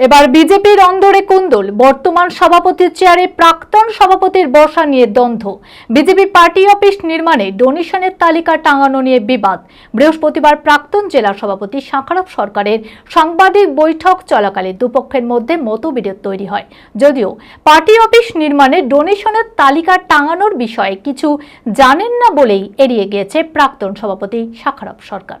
এবার বিজেপির অন্দরে কুন্দল, বর্তমান সভাপতির চেয়ারে প্রাক্তন সভাপতির বসা নিয়ে দ্বন্দ্ব। বিজেপি পার্টি অফিস নির্মাণে ডোনেশনের তালিকা টাঙানো নিয়ে বিবাদ। বৃহস্পতিবার প্রাক্তন জেলা সভাপতি শাখারফ সরকারের সাংবাদিক বৈঠক চলাকালে দুপক্ষের মধ্যে মতবিরোধ তৈরি হয়। যদিও পার্টি অফিস নির্মাণে ডোনেশনের তালিকা টাঙানোর বিষয়ে কিছু জানেন না বলেই এড়িয়ে গিয়েছে প্রাক্তন সভাপতি শাখারফ সরকার।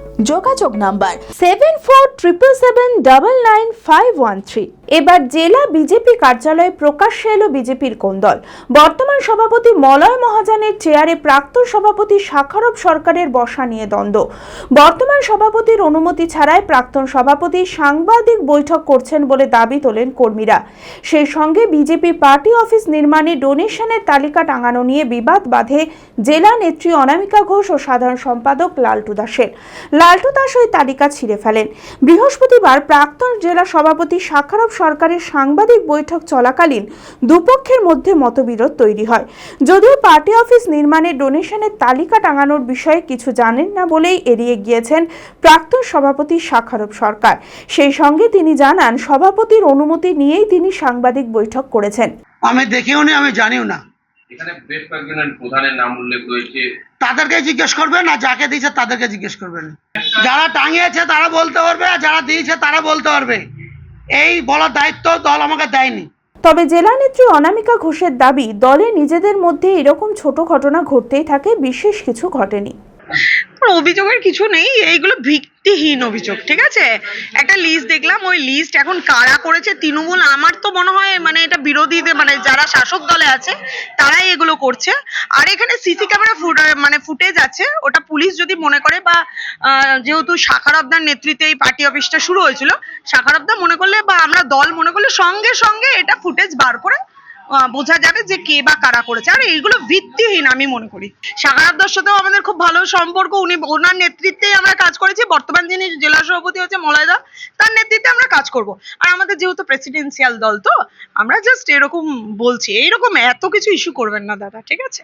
যোগাযোগ number seven four triple seven double nine five one three এবার জেলা বিজেপি কার্যালয়ে প্রকাশ্যে এলো বিজেপির কোন্দল বর্তমান সভাপতি মলয় মহাজানের চেয়ারে প্রাক্তন সভাপতি শাখারব সরকারের বসা নিয়ে দ্বন্দ্ব। বর্তমান সভাপতির অনুমতি ছাড়াই প্রাক্তন সভাপতি সাংবাদিক বৈঠক করছেন বলে দাবি তোলেন কর্মীরা। সেই সঙ্গে বিজেপি পার্টি অফিস নির্মাণে ডোনেশনের তালিকা টাঙানো নিয়ে বিবাদ বাধে জেলা নেত্রী অনামিকা ঘোষ ও সাধারণ সম্পাদক লালটু দাসের। লালটু দাস ওই তালিকা ছিঁড়ে ফেলেন। বৃহস্পতিবার প্রাক্তন জেলা সভাপতি শাখারব সরকারের সাংবাদিক বৈঠক চলাকালীন দুপক্ষের মধ্যে মতবিরোধ তৈরি হয়। যদিও পার্টি অফিস নির্মাণে ডোনেশনের তালিকা টাঙানোর বিষয়ে কিছু জানেন না বলেই এড়িয়ে গিয়েছেন প্রাক্তন সভাপতি শাখারব সরকার। সেই সঙ্গে তিনি জানান সভাপতির অনুমতি নিয়েই তিনি সাংবাদিক বৈঠক করেছেন। আমি দেখিও নি আমি জানিও না। এখানে বেশ কয়েকজনের প্রধানের নাম উল্লেখ রয়েছে। তাদেরকে জিজ্ঞেস করবেন আর যাকে দিয়েছে তাদেরকে জিজ্ঞেস করবেন। যারা টাঙিয়েছে তারা বলতে পারবে, আর যারা দিয়েছে তারা বলতে পারবে। এই বলার দায়িত্ব দল আমাকে দেয়নি। তবে জেলা নেত্রী অনামিকা ঘোষের দাবি, দলে নিজেদের মধ্যে এরকম ছোট ঘটনা ঘটতেই থাকে, বিশেষ কিছু ঘটেনি। অভিযোগের কিছু নেই, এইগুলো ভিত্তিহীন অভিযোগ, ঠিক আছে? একটা লিস্ট দেখলাম, ওই লিস্ট এখন কারা করেছে তৃণমূল? আমার তো মনে হয় মানে এটা বিরোধীদের মানে যারা শাসক দলে আছে, তারাই এগুলো করছে। আর এখানে সিসি ক্যামেরা মানে ফুটেজ আছে, ওটা পুলিশ যদি মনে করে বা যেহেতু শাখারবদার নেতৃত্বে এই পার্টি অফিসটা শুরু হয়েছিল, শাখার শাখারবদা মনে করলে বা আমরা দল মনে করলে সঙ্গে সঙ্গে এটা ফুটেজ বার করে বোঝা যাবে যে কে বা কারা করেছে। আর এইগুলো ভিত্তিহীন আমি মনে করি। সাগরাবদার সাথেও আমাদের খুব ভালো সম্পর্ক। উনি ওনার নেতৃত্বেই আমরা কাজ করেছি। বর্তমান যিনি জেলা সভাপতি হচ্ছে মলয়দা তার নেতৃত্বে আমরা কাজ করব। আর আমাদের যেহেতু প্রেসিডেন্সিয়াল দল তো, আমরা জাস্ট এরকম বলছি। এইরকম এত কিছু ইস্যু করবেন না দাদা, ঠিক আছে?